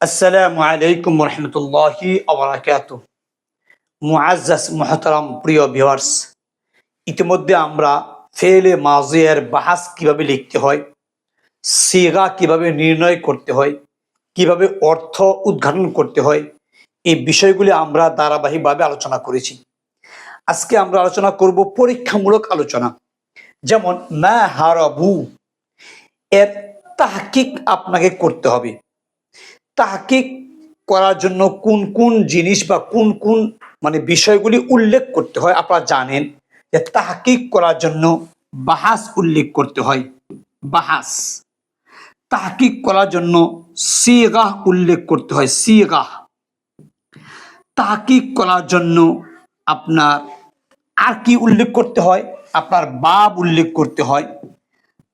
আসসালামু আলাইকুম রহমতুল্লাহি আবরাকাত মুআজ্জাজ মহতারাম প্রিয় ভিউয়ার্স ইতিমধ্যে আমরা ফেলে মাজিয়ার বাহাস কীভাবে লিখতে হয়, সিগা কীভাবে নির্ণয় করতে হয়, কীভাবে অর্থ উদ্ঘাটন করতে হয়, এই বিষয়গুলি আমরা ধারাবাহিকভাবে আলোচনা করেছি। আজকে আমরা আলোচনা করব পরীক্ষামূলক আলোচনা। যেমন, মা হারাবু, এর তাহকিক আপনাকে করতে হবে। তাহকিক করার জন্য কোন কোন জিনিস বা কোন কোন মানে বিষয়গুলি উল্লেখ করতে হয়, আপনারা জানেন? যে তাহকিক করার জন্য বাহাস উল্লেখ করতে হয়। বাহাস। তাহকিক করার জন্য সিগাহ উল্লেখ করতে হয়, সিগাহ। তাহকিক করার জন্য আপনার আর কি উল্লেখ করতে হয়? আপনার বাব উল্লেখ করতে হয়।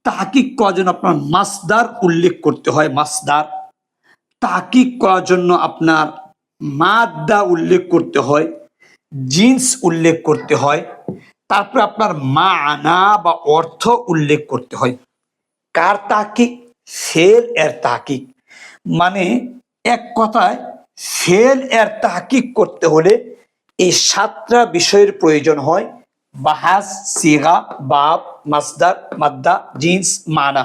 তাহকিক করার জন্য আপনার মাসদার উল্লেখ করতে হয়, মাসদার। তাকিক করার জন্য আপনার মাদ্দা উল্লেখ করতে হয়, জিন্স উল্লেখ করতে হয়, তারপরে আপনার মানা বা অর্থ উল্লেখ করতে হয়। কার তাকিক ফেল এর তাকিক মানে এক কথায় ফেল এর তাকিক করতে হলে এই সাতটা বিষয়ের প্রয়োজন হয়, বাহাস, সিগা বাব মাসদার, মাদ্দা, জিন্স, মানা।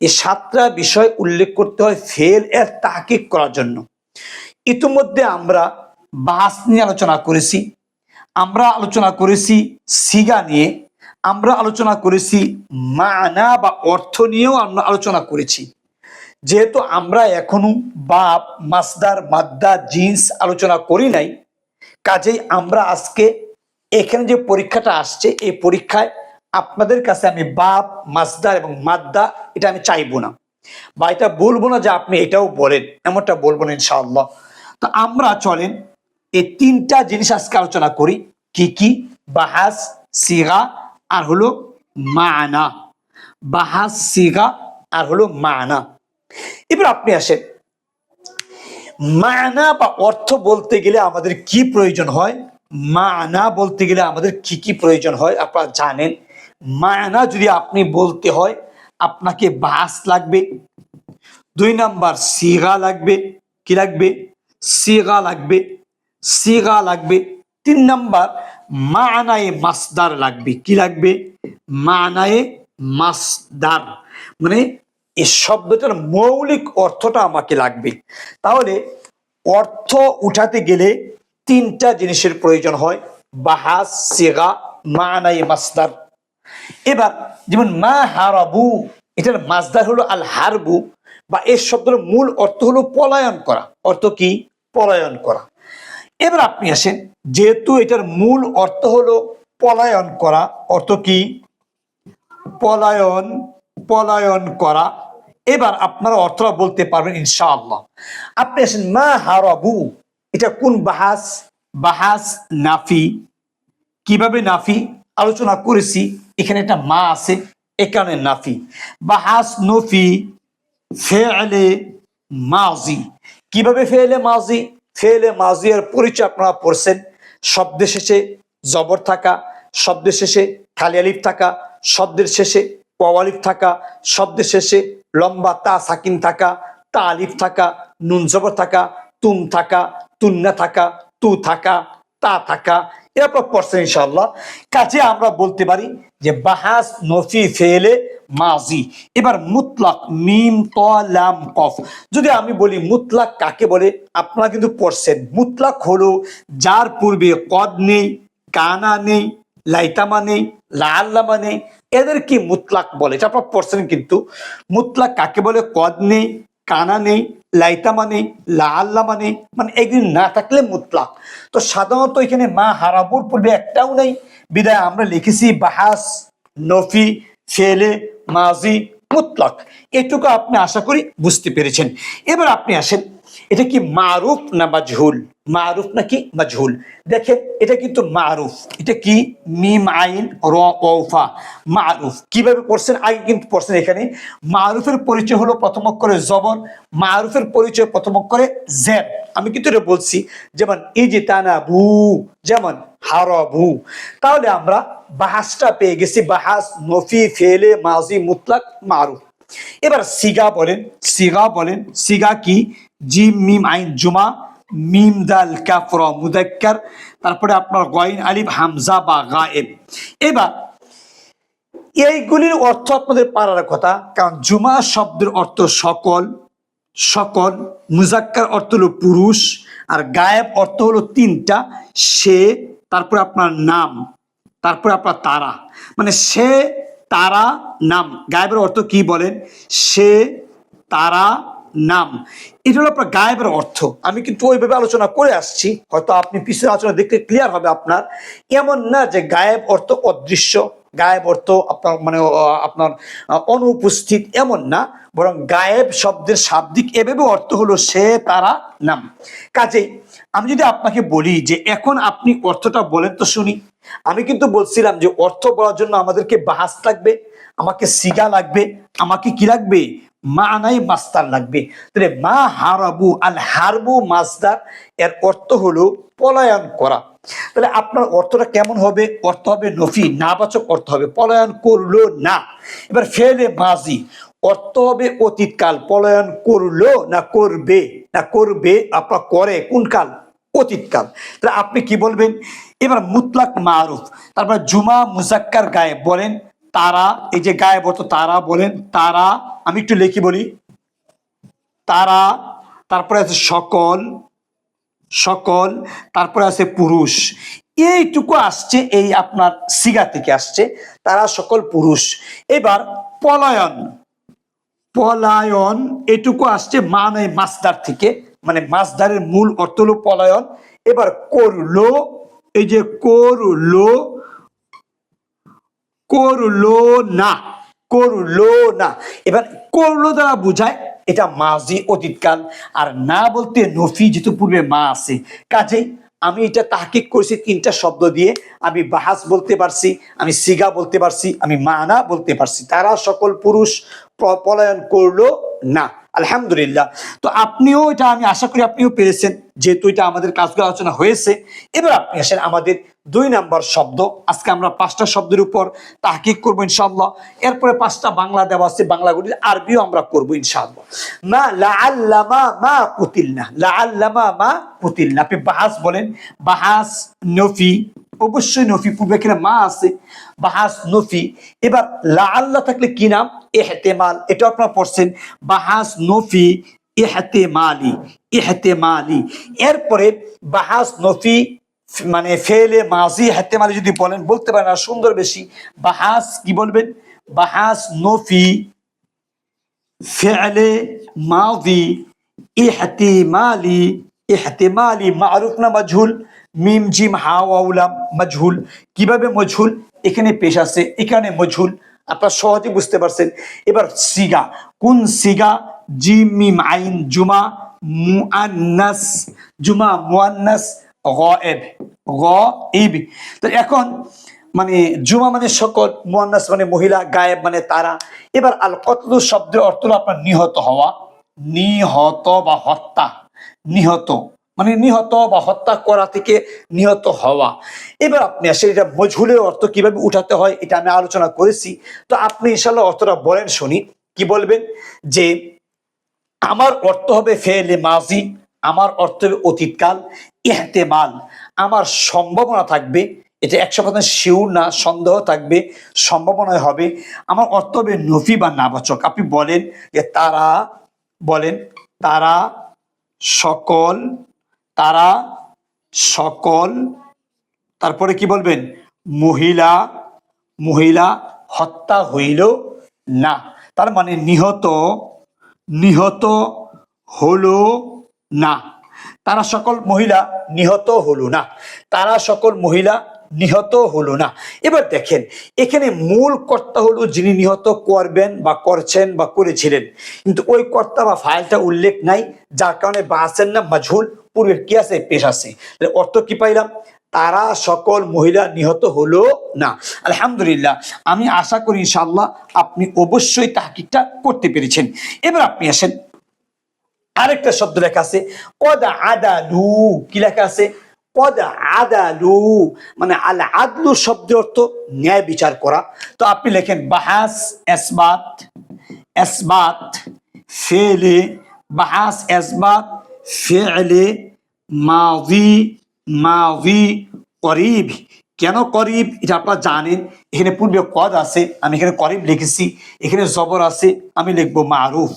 এই সাতটা বিষয় উল্লেখ করতে হয় ফেল এর তাকিক করার জন্য। ইতিমধ্যে আমরা বাস নিয়ে আলোচনা করেছি, আমরা আলোচনা করেছি সিগা নিয়ে, আমরা আলোচনা করেছি মানা বা অর্থ নিয়েও আমরা আলোচনা করেছি। যেহেতু আমরা এখনও বাপ, মাসদার, মাদ্দা, জিন্স আলোচনা করি নাই, কাজেই আমরা আজকে এখানে যে পরীক্ষাটা আসছে, এই পরীক্ষায় আপনাদের কাছে আমি বাপ, মাসদার এবং মাদ্দা, এটা আমি চাইব না। বা এটা বলব না যে আপনি এটাও বলেন, এমনটা বলব না ইনশাআল্লাহ। তো আমরা চলেন, এই তিনটা জিনিস আজকে আলোচনা করি, কি কি? বাহাস, সিগা, আর হলো মানা। বাহাস, সিগা, আর হলো মানা। এবার আপনি আসেন। মানা বা অর্থ বলতে গেলে আমাদের কি প্রয়োজন হয়? মানা বলতে গেলে আমাদের কি কি প্রয়োজন হয়? আপনারা জানেন। মানা যদি আপনি বলতে হয়, আপনাকে বাস লাগবে। দুই নাম্বার, সিগা লাগবে। কি লাগবে? সিগা লাগবে। সিগা লাগবে। তিন নাম্বার মানায়ে মাসদার লাগবে। কি লাগবে? মানায়ে মাসদার। মানে এই শব্দটার মৌলিক অর্থটা আমাকে লাগবে। তাহলে অর্থ উঠাতে গেলে তিনটা জিনিসের প্রয়োজন হয়। বাহাস সিগা মানায়ে মাসদার। এবার যেমন মা হারাবু, এটার মাসদার হলো আল হারবু, বা এর শব্দের মূল অর্থ হলো পলায়ন করা। অর্থ কি? পলায়ন করা। এবার আপনি আসেন, যেহেতু এটার মূল অর্থ হলো পলায়ন করা, অর্থ কি? পলায়ন পলায়ন করা। এবার আপনারা অর্থটা বলতে পারবেন ইনশাআল্লাহ। আপনি আসেন, মা হারাবু, এটা কোন বাহাস? বাহাস নাফি। কীভাবে নাফি? আলোচনা করেছি। এখানে একটা মা আছে এখানে নাফি। বাহাস নফি ফেলে মাজি কীভাবে ফেলে মাজি ফেলে মাজি এর পরিচয় আপনারা পড়ছেন। শব্দের শেষে জবর থাকা, শব্দের শেষে খালি আলিফ থাকা, শব্দের শেষে পওয়ালিফ থাকা, শব্দের শেষে লম্বা তা সাকিন থাকা, তা আলিফ থাকা, নুন জবর থাকা তুম থাকা, তুন্না থাকা, তু থাকা, তা থাকা এরপর পড়ছেন ইনশাল্লাহ কাজে আমরা বলতে পারি যে বাহাস, নফি, ফেলে, মাজি। এবার মুতলাক, মিম, ত, লাম, কফ। যদি আমি বলি মুতলাক কাকে বলে? আপনারা কিন্তু পড়ছেন। মুতলাক হলো যার পূর্বে কদ নেই, কানা নেই, লাইতামা নেই লাল্লামা নেই। এদের কি মুতলাক বলে? এটা আপনারা পড়ছেন কিন্তু। মুতলাক কাকে বলে? কদ নেই, কানা নেই লাইতামা লা আল্লাহ মানে মানে এগুলি না থাকলে মুতলাক। তো সাধারণত এখানে মা হারাবুর পূর্বে একটাও নেই। বিদায় আমরা লিখেছি বাহাস, নফি ফেলে মাজি মুতলাক এটুকু আপনি আশা করি বুঝতে পেরেছেন। এবার আপনি আসেন, এটা কি মারুফ না মাজহুল? মারুফ নাকি মাজহুল? দেখেন, এটা কিন্তু মারুফ। এটা কি? মিম আইন র ওফা মারুফ। কীভাবে পড়ছেন? আগে কিন্তু পড়ছেন এখানে। মারুফের পরিচয় হলো প্রথম অক্ষরে জবন মারুফের পরিচয় প্রথম অক্ষরে জেব। আমি কিন্তু এটা বলছি, যেমন ইজিতানা ভু যেমন হারবু। তাহলে আমরা বাহাসটা পেয়ে গেছি। বাহাস, নফি, ফেলে, মাজি, মুতলাক, মারুফ। এবার সিগা বলেন সিগা বলেন, সিগা কি? জিম, মিম, আইন, জুমা, মিম, দাল, কাফর, মুদাক্কার, তারপরে আপনার গয়ন, আলিফ, হামজা, বা, গায়েব। এবার এইগুলির অর্থ আপনাদের পারার কথা, কারণ জুমা শব্দের অর্থ সকল সকল, মুজাক্কার অর্থ হলো পুরুষ, আর গায়েব অর্থ হলো তিনটা, সে, তারপরে আপনার নাম। তারপরে আপনার তারা। মানে সে তারা নাম। গায়েবের অর্থ কি বলেন? সে তারা নাম। এটা হলো আপনার গায়েবের অর্থ। আমি কিন্তু ওইভাবে আলোচনা করে আসছি। হয়তো আপনি পিছনে আলোচনা দেখতে ক্লিয়ার হবে আপনার। এমন না যে গায়েব অর্থ অদৃশ্য, গায়েব অর্থ আপনার মানে আপনার অনুপস্থিত এমন না। বরং গায়েব শব্দের শাব্দিক এভাবে অর্থ হলো সে তারা নাম। কাজেই আমি যদি আপনাকে বলি যে এখন আপনি অর্থটা বলেন তো শুনি। আমি কিন্তু বলছিলাম যে অর্থ বলার জন্য আমাদেরকে বাহাস লাগবে, আমাকে সিগা লাগবে, আমাকে কি লাগবে? মানাই মাস্তার লাগবে। তাহলে মা হারাবু আল হারবু মাসদার, এর অর্থ হলো পলায়ন করা। তাহলে আপনার অর্থটা কেমন হবে? অর্থ হবে নফি, নাবাচক অর্থ হবে। পলায়ন করল না। এবার ফেলে মাজি অর্থ হবে অতীতকাল। পলায়ন করল না করবে? না করবে আপনার করে কোন কাল? অতীতকাল। তাহলে আপনি কি বলবেন? এবার মুতলাক মারুফ। তারপর জুমা মুজাক্কার গায়ে বলেন, তারা, এই যে গায়ে বলতো তারা বলেন, তারা, আমি একটু লিখি বলি। তারা, তারপরে আছে সকল সকল, তারপরে আছে পুরুষ। এইটুকু আসছে, এই আপনার সিগা থেকে আসছে, তারা সকল পুরুষ। এবার পলায়ন। পলায়ন, এটুকু আসছে মানে মাসদার থেকে মানে মাসদারের মূল অর্থ হলো পলায়ন। এবার করল এই যে করল করল না করল না। এবার করল দ্বারা বুঝায়, এটা মাঝি অতীতকাল। আর না বলতে নফি যেহেতু পূর্বে মা আছে। কাজেই আমি এটা তাহকিক করেছি তিনটা শব্দ দিয়ে। আমি বাহাস বলতে পারছি, আমি সিগা বলতে পারছি, আমি মানা বলতে পারছি। তারা সকল পুরুষ পলায়ন করল না। আলহামদুলিল্লাহ। তো আপনিও এটা আমি আশা করি আপনিও পেরেছেন, যেহেতু এটা আমাদের কাজগুলো আলোচনা হয়েছে। এবার আপনি আসেন আমাদের দুই নাম্বার শব্দ। আজকে আমরা পাঁচটা শব্দের উপর তাহকিক করব ইনশাল্লাহ এরপরে পাঁচটা বাংলা দেওয়া আছে, বাংলাগুলির আরবিও আমরা করব ইনশাআল্লাহ। মা লা মা আপনি বাহাস বলেন, বাহাস নফি অবশ্যই নফি, পূর্বে এখানে মা আছে? বাহাস নফি। এবার লা আল্লাহ থাকলে কি নাম? এহতেমাল এটা আপনারা পড়ছেন, বাহাস নফি, ইহতেমালি ইহতেমালি। এরপরে বাহাস নফি মানে ফেলে মাজি হেতেমালি যদি বলেন, বলতে পারেন আর সুন্দর বেশি। বাহাস কি বলবেন? বাহাস নফি, ফেলে মাজি, ইহতেমালি ইহতেমালি, মারুফ না মজহুল মিম, জিম হাওয়াউলাম মজহুল। কীভাবে মজহুল? এখানে পেশ আছে। এখানে মজহুল। আপনারা সহজে বুঝতে পারছেন। এবার সিগা। কোন সিগা? জিম, মিম, আইন, জুমা, মুআন্নাস। জুমা, মুআন্নাস, গায়েব। গায়েব। তো এখন মানে জুমা মানে সকল, মুআন্নাস মানে মহিলা, গায়েব মানে তারা। এবার আল কতলু শব্দের অর্থ হলো আপনার নিহত হওয়া। নিহত বা হত্যা। নিহত। মানে নিহত বা হত্যা করা থেকে নিহত হওয়া। এবার আপনি আসলে এটা মজহুলের অর্থ কীভাবে উঠাতে হয়, এটা আমি আলোচনা করেছি। তো আপনি ইনশাল্লাহ অর্থটা বলেন, শুনি, কি বলবেন? যে আমার অর্থ হবে ফেলে মাজি, আমার অর্থ হবে অতীতকাল, ইহতেমাল। আমার সম্ভাবনা থাকবে, এটা একশো পার্সেন্ট শিউর না, সন্দেহ থাকবে সম্ভাবনায় হবে, আমার অর্থ হবে নফি বা নাবাচক। আপনি বলেন যে তারা, বলেন তারা সকল তারা সকল, তারপরে কি বলবেন? মহিলা মহিলা হত্যা হইল না। তার মানে নিহত নিহত হলো না। তারা সকল মহিলা নিহত হলো না। তারা সকল মহিলা নিহত হলো না। এবার দেখেন, এখানে মূল কর্তা হলো যিনি নিহত করবেন বা করছেন বা করেছিলেন। কিন্তু ওই কর্তা বা ফাইলটা উল্লেখ নাই, যার কারণে বাসের নাম মাজহুল। পূর্বে কি আছে? পেশ আছে। অর্থ কি পাইলাম? তারা সকল মহিলা নিহত হলো না। আলহামদুলিল্লাহ, আমি আশা করি ইনশাআল্লাহ আপনি অবশ্যই তাহকিকটা করতে পেরেছেন। এবার আপনি আসেন। আরেকটা শব্দ লেখা আছে, কদ আদালু কি লেখা আছে? কদ আদালু মানে আল আদলু শব্দের অর্থ ন্যায় বিচার করা। তো আপনি লেখেন, বাহাস এসবাত এসবাত, ফেলে বাহাস এসবাত ফেলে মাদি মাদি করিব। কেন করিব? এটা আপনারা জানেন। এখানে পূর্বে কদ আছে, আমি এখানে করিব লিখেছি। এখানে জবর আছে, আমি লিখব মারুফ।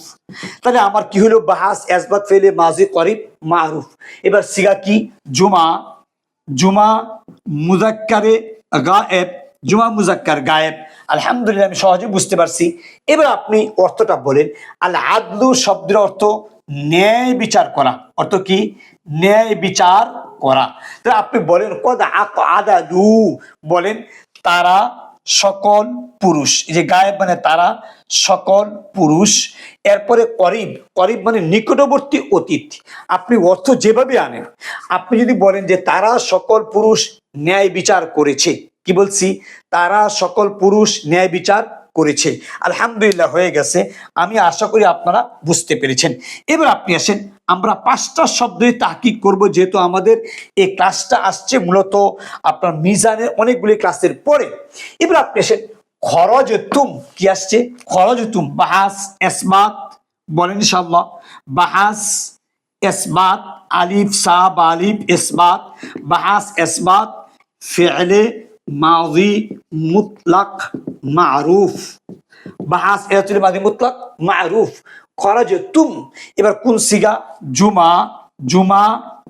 তাহলে আমার কি হলো? বাহাস, এসবাত ফেলে মাজি করিব, মারুফ। এবার সিগা কি? জুমা। জুমা মুজাক্কারে গায়েব। জুমা মুজাক্কার গায়েব। আলহামদুলিল্লাহ, আমি সহজে বুঝতে পারছি। এবার আপনি অর্থটা বলেন। আল আদলু শব্দের অর্থ ন্যায় বিচার করা। অর্থ কি? ন্যায় বিচার করা। তো আপনি বলেন, কদ আদালু? বলেন, তারা সকল পুরুষ। যে গায়েব মানে তারা সকল পুরুষ। এরপরে করিব। করিব মানে নিকটবর্তী অতীত। আপনি অর্থ যেভাবে আনেন। আপনি যদি বলেন যে তারা সকল পুরুষ ন্যায় বিচার করেছে, কি বলছি? তারা সকল পুরুষ ন্যায় বিচার করেছে। আলহামদুলিল্লাহ হয়ে গেছে। আমি আশা করি আপনারা বুঝতে পেরেছেন। এবার আপনি আসেন, আমরা পাঁচটা শব্দই তাহকিক করব, যেহেতু আমাদের এই ক্লাসটা আসছে মূলত আপনার মিজানের অনেকগুলি ক্লাসের পরে। এবার আপনি আসেন খরচ তুম কি আসছে? খরচ তুম বাহাস এসমাত বলেন ইনশাল্লাহ বাহাস এসমাত আলিফ, সাব, আলিফ এসমাত বাহাস, এসবাত, ফেলে মাদি মুতলাক মারুফ। বাহাস হচ্ছে মাদি মুতলাক মারুফ। খরচ তুম, এবার কোন সিগা? জুমা জুমা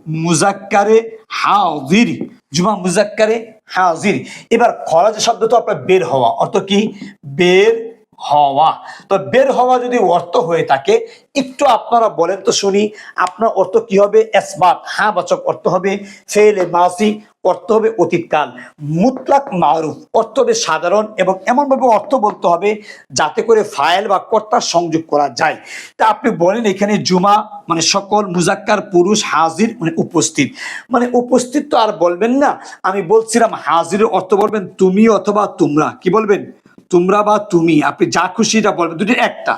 মুজাক্কারে হাজির। জুমা মুজাক্কারে হাজির। এবার খরাজ শব্দ তো আপনার বের হওয়া। অর্থ কি? বের হওয়া। তো বের হওয়া যদি অর্থ হয়ে থাকে, একটু আপনারা বলেন তো শুনি, আপনার অর্থ কি হবে? এসবাত। হ্যাঁ বাচক, অর্থ হবে ফেলে মাসি, অর্থ হবে অতীতকাল। মুতলাক মারুফ, অর্থ হবে সাধারণ এবং এমনভাবে অর্থ বলতে হবে যাতে করে ফাইল বা কর্তার সংযোগ করা যায়। তা আপনি বলেন এখানে জুমা মানে সকল মুজাক্কার পুরুষ, হাজির মানে উপস্থিত। মানে উপস্থিত তো আর বলবেন না, আমি বলছিলাম হাজিরের অর্থ বলবেন তুমি অথবা তোমরা। কি বলবেন? তোমরা বা তুমি, আপনি যা খুশি এটা বলবেন দুটি একটা।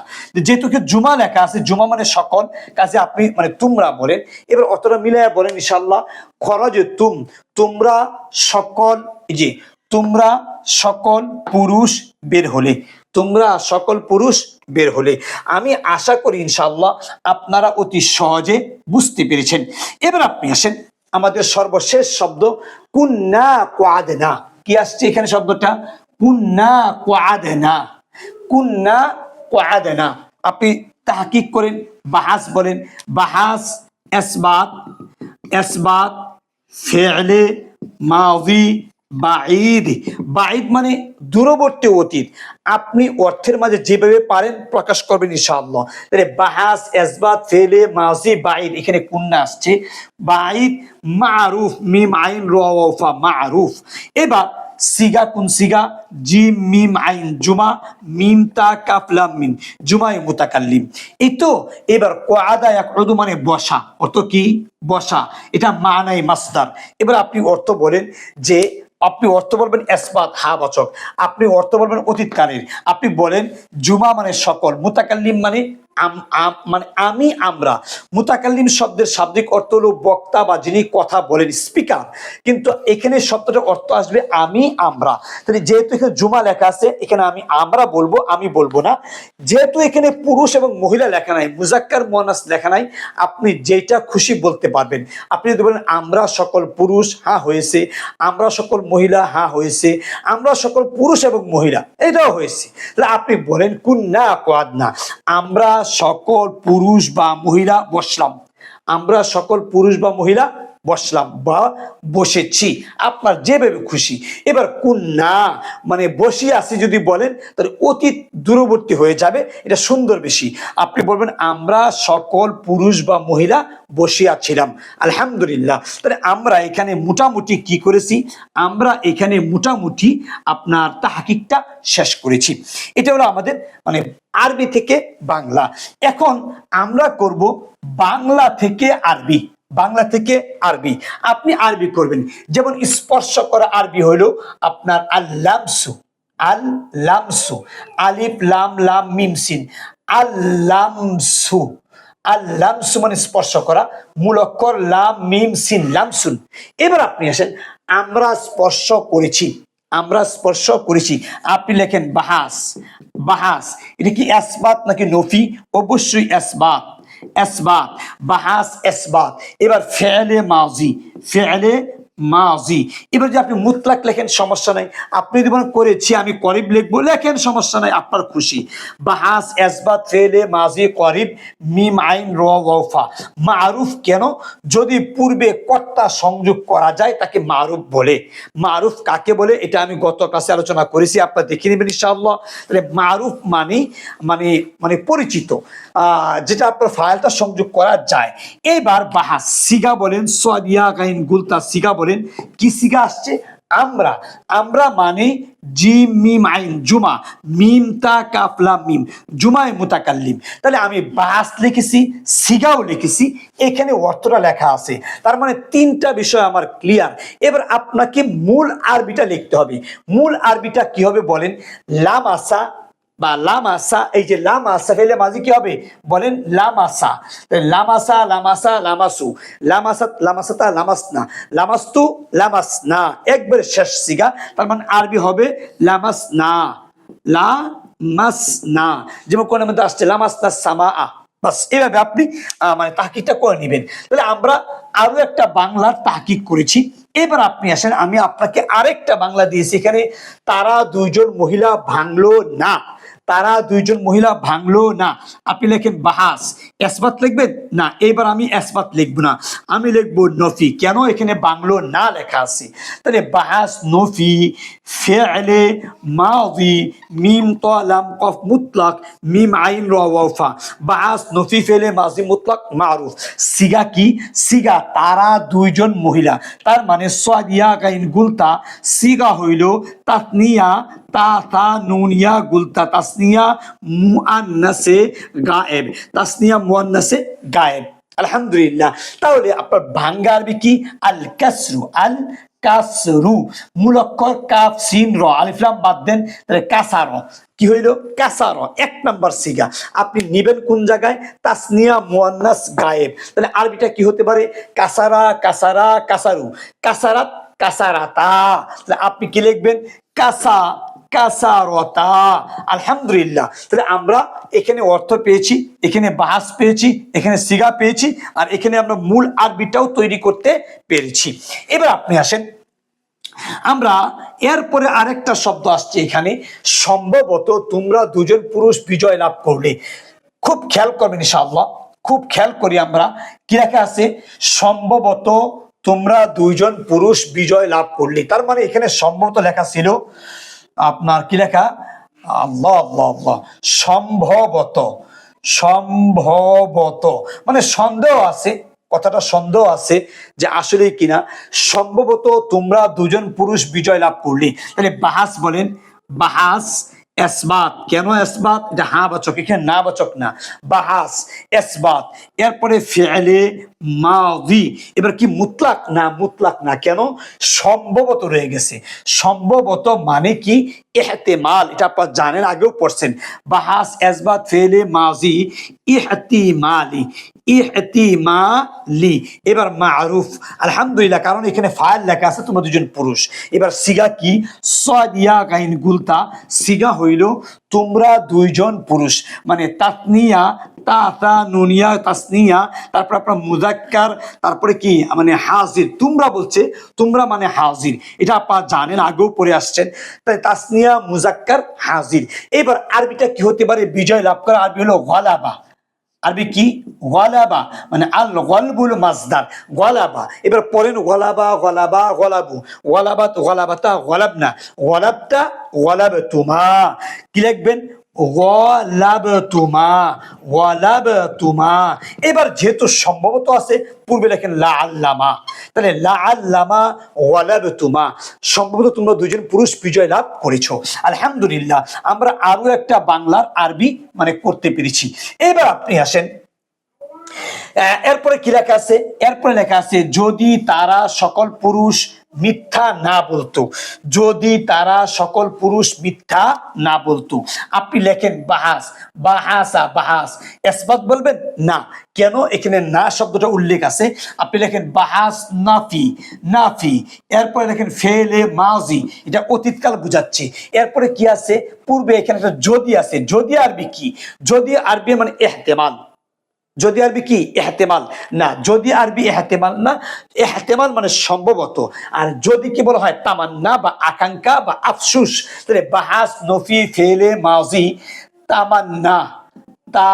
যেহেতু কি জুমা লেখা আছে, জুমা মানে সকল, কাজে আপনি মানে তোমরা বলেন। এবার অতটা মিলাইয়া বলেন ইনশাল্লাহ খরচ তুম, তোমরা সকল যে, তোমরা সকল পুরুষ বের হলে, তোমরা সকল পুরুষ বের হলে। আমি আশা করি ইনশাল্লাহ আপনারা অতি সহজে বুঝতে পেরেছেন। এবার আপনি আসেন, আমাদের সর্বশেষ শব্দ, কুন্না কোয়াদনা। কি আসছে এখানে শব্দটা? কুন্না কোয়াদনা কুন্না কোয়াদনা আপনি তাহকিক করেন, বাহাস বলেন। বাহাস, এসবাত এসবাত, ফেলে, মাউদি, বাঈদ। বাঈদ মানে দূরবর্তী অতীত। আপনি অর্থের মাঝে যেভাবে পারেন প্রকাশ করবেন ইনশাআল্লাহ। তাহলে বাহাস, এসবাত, ফেলে মাউজি বাঈদ, এখানে কুন্না আসছে। বাঈদ, মারুফ, মিম, আইন রওফা মারুফ। এবার সিগা কোন সিগা, জিম, মিম, আইন, জুমা, মিম, তা কাফলাম মিন জুমাই মুতাকাল্লিম। এই তো এবার কোয়াদা ইয়াকুদু মানে বসা, অর্থ কি? বসা, এটা মানাই মাসদার। এবার আপনি অর্থ বলেন যে আপনি অর্থ বলবেন এসবাত, হা, বচক। আপনি অর্থ বলবেন অতীতকালের। আপনি বলেন জুমা মানে সকল, মুতাকাল্লিম মানে মানে আমি, আমরা, মুতাকাল্লিম শব্দের শাব্দিক অর্থ হলো বক্তা বা যিনি কথা বলেন, স্পিকার। কিন্তু এখানে শব্দটার অর্থ আসবে আমি, আমরা। তাহলে যেহেতু এখানে জুমা লেখা আছে, এখানে আমি, আমরা বলব, আমি বলব না। যেহেতু এখানে পুরুষ এবং মহিলা লেখা নাই, মুজাক্কার মোয়ানাস লেখা নাই, আপনি যেটা খুশি বলতে পারবেন। আপনি যদি বলেন, আমরা সকল পুরুষ হ্যাঁ হয়েছে। আমরা সকল মহিলা হ্যাঁ হয়েছে। আমরা সকল পুরুষ এবং মহিলা, এটাও হয়েছে। তাহলে আপনি বলেন কুন না কোয়াদ না আমরা সকল পুরুষ বা মহিলা বসলাম। আমরা সকল পুরুষ বা মহিলা বসলাম বা বসেছি। আপনার যেভাবে খুশি। এবার কোন না মানে বসি আছি যদি বলেন, তাহলে অতীত দূরবর্তী হয়ে যাবে, এটা সুন্দর বেশি। আপনি বলবেন, আমরা সকল পুরুষ বা মহিলা বসিয়া ছিলাম আলহামদুলিল্লাহ। তাহলে আমরা এখানে মোটামুটি কি করেছি? আমরা এখানে মোটামুটি আপনার তাহাকিকটা শেষ করেছি। এটা হলো আমাদের মানে আরবি থেকে বাংলা। এখন আমরা করব বাংলা থেকে আরবি। বাংলা থেকে আরবি। আপনি আরবি করবেন। যেমন স্পর্শ করা আরবি হলো আপনার আল্লামসু আল লামসু আলিফ, লাম লাম, মিম, সিন। আল্লামসু আল্লামসু মানে স্পর্শ করা মূল অক্ষর লাম, মিম, সিন, লামসুন। এবার আপনি আসেন, আমরা স্পর্শ করেছি, আমরা স্পর্শ করেছি। আপনি লেখেন বাহাস বাহাস, এটা কি এসবাত নাকি নফি? অবশ্যই এসবাত। এসবাত বাহাস এসবাত। এবার ফেলে মাজি ফেলে মাজি। এবার যে আপনি মুতলাক লেখেন, সমস্যা নাই। আপনি যদি মনে করেছি, আমি করিব লিখব, লেখেন, সমস্যা নাই, আপনার খুশি। বাহাস, এসবাত, ফেলে, মাজি, করিব, মিম, আইন, র ওয়ফা মারুফ কেন? যদি পূর্বে কর্তা সংযোগ করা যায়, তাকে মারুফ বলে। মারুফ কাকে বলে? এটা আমি গত ক্লাসে আলোচনা করেছি, আপনারা দেখে নেবেন ইনশাআল্লাহ। তাহলে মারুফ মানে মানে মানে পরিচিত। যেটা আপনার ফাইলটা সংযোগ করা যায়। এবার বাহাস, সিগা বলেন সিগা বলেন। কি সিগা আসছে? আমরা। আমরা মানে জিম, মিম, আইন, জুমা। মিম তা কাফলা মিম। জুমায় মুতাকাল্লিম। তাহলে আমি বাস লিখেছি সিগাও লিখেছি, এখানে অর্থটা লেখা আছে। তার মানে তিনটা বিষয় আমার ক্লিয়ার এবার আপনাকে মূল আরবিটা লিখতে হবে। মূল আরবিটা কি হবে বলেন? লামাসা বা লামাসা, এই যে লামাসা ফেলে মাঝি কি হবে? বলেন লামাসা। লামাসা লামাসা, লামাসু। লামাসা, লামাসাতা, লামাসনা। লামাস্তু, লামাসনা। একবার শেষ সিগা। তার মানে আরবি হবে লামাসনা। লা মাস না যেমন কোন মধ্যে আসছে, লামাসনা সামা বাস, এভাবে আপনি মানে তাকিকটা করে নেবেন। তাহলে আমরা আরও একটা বাংলার তাকিক করেছি। এবার আপনি আসেন, আমি আপনাকে আরেকটা বাংলা দিয়েছি। এখানে তারা দুইজন মহিলা ভাঙলো না। তারা দুইজন মহিলা ভাঙলো না। আপনি লেখেন বাহাস, এসবাত লিখবেন? না এবার আমি এসবাত লিখব না। আমি লিখব নফি। কেন এখানে বাংলো না লেখা আছে? তাহলে বাহাস, নফি, ফেলে, মাদি, মিম তালাম কফ, মুতলাক, মিম, আইন, র ওয়াফা বাহাস, নফি, ফেলে মাজি মুতলাক, মারুফ। সিগা কি? সিগা তারা দুইজন মহিলা। তার মানে সাদিয়া গাইন গুলতা, সিগা হইল তাতনিয়া, তা তা, নুনিয়া, গুলতা তাসনিয়া মুআন্নাসে গায়েব। তাসনিয়া মুআন্নাসে গায়েব। আলহামদুলিল্লাহ। তাহলে আপনার ভাঙ্গা আরবি কি? আল কাসরু আল কাসরু মুলক্কর কাফ, সিন, র। আলিফলাম বাদ দেন, তাহলে কাসার। কি হইল? কাসার। এক নাম্বার সিগা। আপনি নিবেন কোন জায়গায়? তাসনিয়া মুয়ান্নাস গায়েব। তাহলে আরবিটা কি হতে পারে? কাসারা কাসারা, কাসারু। কাসারাত, কাসারাতা। তাহলে আপনি কি লিখবেন? কাসা। আলহামদুলিল্লাহ। তাহলে আমরা এখানে অর্থ পেয়েছি, এখানে বাহাস পেয়েছি, এখানে সিগা পেয়েছি, আর এখানে আমরা মূল আরবিটাও তৈরি করতে পেরেছি। এবার আপনি আসেন। আমরা এরপরে আরেকটা শব্দ আসছে এখানে। সম্ভবত তোমরা দুজন পুরুষ বিজয় লাভ করলে। খুব খেয়াল করবেন ইনশাআল্লাহ। খুব খেয়াল করি আমরা। কি লেখা আছে? সম্ভবত তোমরা দুইজন পুরুষ বিজয় লাভ করলে। তার মানে এখানে সম্ভবত লেখা ছিল আপনার কি লেখা? আল্লাহ আল্লাহ আল্লাহ। সম্ভবত সম্ভবত। মানে সন্দেহ আছে, কথাটা সন্দেহ আছে যে আসলে কিনা সম্ভবত তোমরা দুজন পুরুষ বিজয় লাভ করলি। তাহলে বাহাস বলেন, বাহাস এসবাত। কেন এসবাত? এটা হা বাচক, এখানে না বাচক না। বাহাস, এসবাত। এরপরে ফেলে মাদি। এবার কি মুতলাক? না মুতলাক না। কেন? সম্ভবত রয়ে গেছে। সম্ভবত মানে কি? এহতেমাল এটা আপনার জানেন, আগেও পড়ছেন। বাহাস, এসবাত ফেলে মাজি ইহতিমালি। এবার মারুফ। আলহামদুলিল্লাহ, কারণ এখানে লেখা আছে, তোমরা দুজন পুরুষ। এবার সিগা কি? গাইন, গুলতা। সিগা হইল, তোমরা দুইজন পুরুষ। মানে তাতনিয়া, তা তা, নুনিয়া, তাসনিয়া, তারপর আপনার মুজাক্কার তারপরে কি? মানে হাজির। তোমরা বলছে, তোমরা মানে হাজির। এটা আপনারা জানেন, আগেও পড়ে আসছেন। তাই তাসনিয়া, মুজাক্কার, হাজির। এবার আরবিটা কি হতে পারে? বিজয় লাভ করা আরবি হলো আরবি কি? গলাবা। মানে আল গলবুল মাজদার গলাবা। এবার পড়েন গলাবা গলাবা, গলাবু। গলাবাত গলাবাতা গলাবটা গলাবে তোমা কি লিখবেন? এবার যেহেতু সম্ভবত আছে, পূর্বে লেখেন লা আল্লামা তাহলে লা আল্লামা গলাব তুমা সম্ভবত তোমরা দুজন পুরুষ বিজয় লাভ করেছ। আলহামদুলিল্লাহ, আমরা আরও একটা বাংলার আরবি মানে করতে পেরেছি। এবার আপনি আসেন। এরপরে কি লেখা আছে? এরপরে লেখা আছে, যদি তারা সকল পুরুষ মিথ্যা না বলতো। যদি তারা সকল পুরুষ মিথ্যা না বলতো। আপনি লেখেন বাহাস, বাহাসা, বাহাস। এসবাত বলবেন? না। কেন? এখানে না শব্দটা উল্লেখ আছে। আপনি লেখেন বাহাস নাফি নাফি। এরপরে লেখেন ফেলে মাজি। এটা অতীতকাল বুঝাচ্ছে। এরপরে কি আছে? পূর্বে এখানে একটা যদি আছে। যদি আরবি কি? যদি আরবি মানে এহতেমাল। যদি আরবি কি? এহতেমাল। না, যদি আরবি এহতেমাল না, এহতেমাল মানে সম্ভবত। আর যদি কি বলা হয় তামান্না বা আকাঙ্ক্ষা বা আফসুস, তাহলে বাহাস, নফি, ফেলে, মাজি, তামান্না তা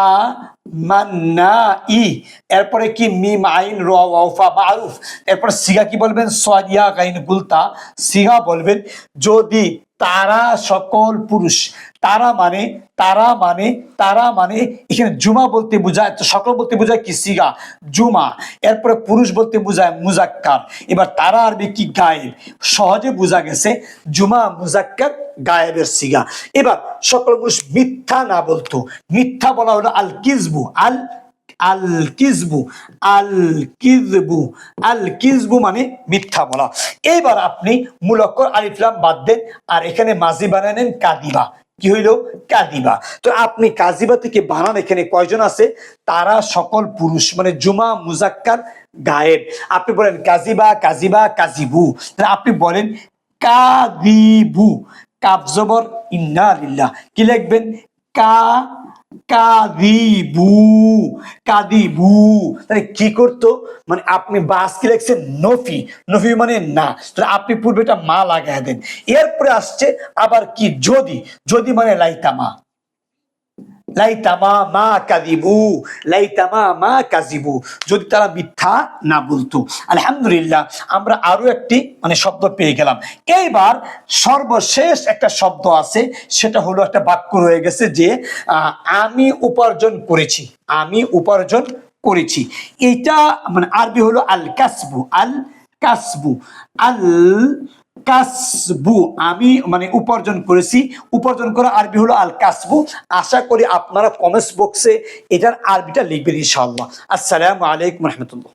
মান্না ই এরপরে কি মিম, আইন, র ওয়াফা মারুফ। এরপর সিগা কি বলবেন? সাদিয়া গাইন, গুলতা। সিগা বলবেন, যদি তারা সকল পুরুষ। তারা মানে তারা মানে তারা মানে এখানে জুমা বলতে বোঝায় সকল বলতে বোঝায় কি? সিগা। জুমা। এরপরে পুরুষ বলতে বোঝায় মুজাক্কার। এবার তারা আরবি কি? গায়েব। সহজে বোঝা গেছে, জুমা, মুজাক্কার, গায়েবের সিগা। এবার সকল পুরুষ মিথ্যা না বলতো। মিথ্যা বলা হলো আল কিজবু আল আল কিজবু আল কিজবু আল কিজবু মানে মিথ্যা বলা। এবার আপনি মূলক্ষর আলিফলাম বাদ দেন আর এখানে মাঝি বানানেন কাদিবা কি হইল? কাদিবা তো আপনি কাজিবা থেকে বানান এখানে কয়জন আছে? তারা সকল পুরুষ মানে জুমা, মুজাক্কার, গায়েব। আপনি বলেন কাজিবা কাজিবা, কাজিবু। আপনি বলেন কাদিবু কাবজবর ইন্না কি লিখবেন? কা কাদিবু কাদিবু। তাহলে কি করতো? মানে আপনি বাস কি লেখছেন নফি নফি মানে না। তাহলে আপনি পূর্বেটা মা লাগাই দেন। এরপরে আসছে আবার কি, যদি যদি মানে লাইতামা। লাইতামা মা কাদিবু লাইতামা মা কাজিবু যদি তারা মিথ্যা না বলতো। আলহামদুলিল্লাহ, আমরা আরও একটি মানে শব্দ পেয়ে গেলাম। এইবার সর্বশেষ একটা শব্দ আছে, সেটা হলো একটা বাক্য রয়ে গেছে যে আমি উপার্জন করেছি, আমি উপার্জন করেছি। এটা মানে আরবি হলো আল কাসবু আল কাসবু আল কাসবু, আমি মানে উপার্জন করেছি। উপার্জন করা আরবি হলো আল কাসবু আশা করি আপনারা কমেন্টস বক্সে এটার আরবিটা লিখবেন ইনশাআল্লাহ। আসসালামু আলাইকুম রহমতুল্লাহ।